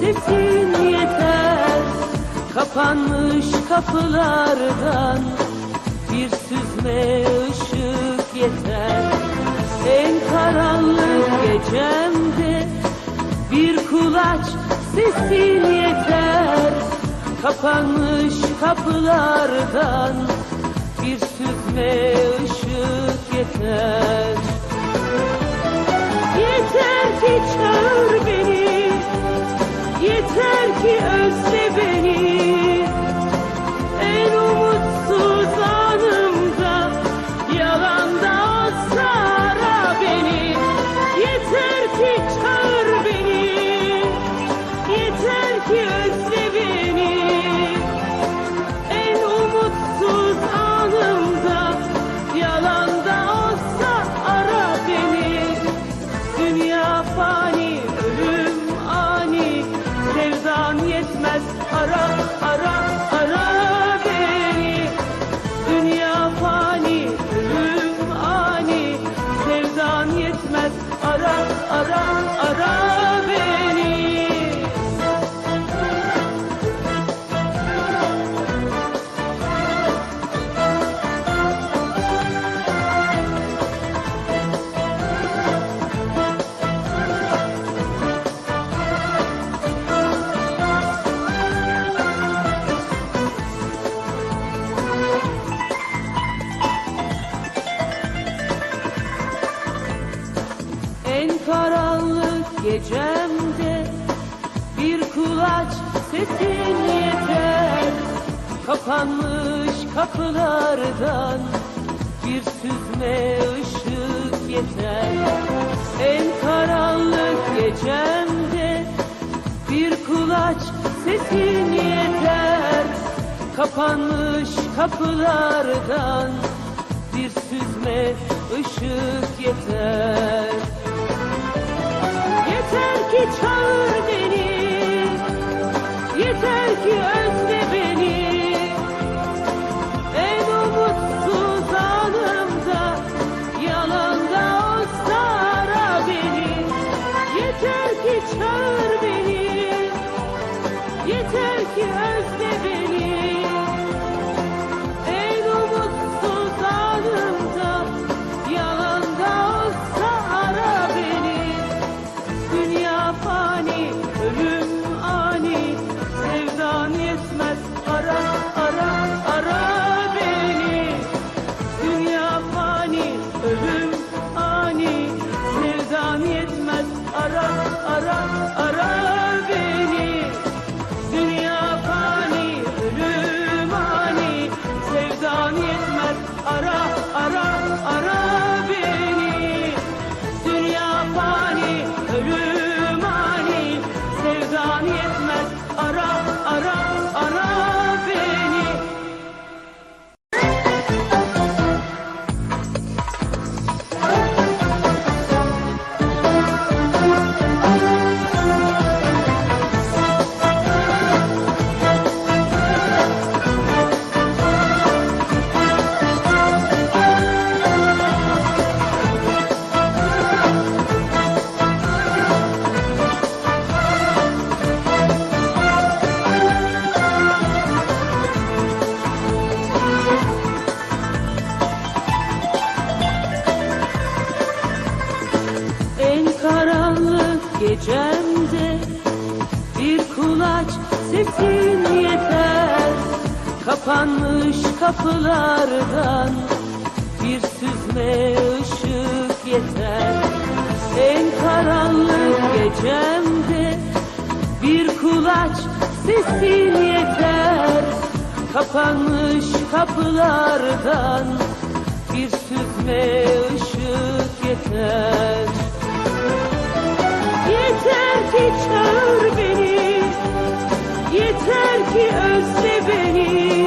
sesin yeter Kapanmış kapılardan. Bir süzme ışık yeter. En karanlık gecemde bir kulaç sesin yeter. Kapanmış kapılardan bir süzme ışık Yeter Yeter ki از آرام En karanlık gecemde bir kulaç sesin yeter. Kapanmış kapılardan bir süzme ışık yeter. En karanlık gecemde bir kulaç sesin yeter. Kapanmış kapılardan bir süzme ışık yeter Yeter ki çağır beni. Yeter ki özle beni gecemde bir kulaç sesin yeter. Kapanmış kapılardan bir süzme ışık yeter. En karanlık gecemde bir kulaç sesin yeter. Kapanmış kapılardan bir süzme ışık yeter yeter ki özle beni.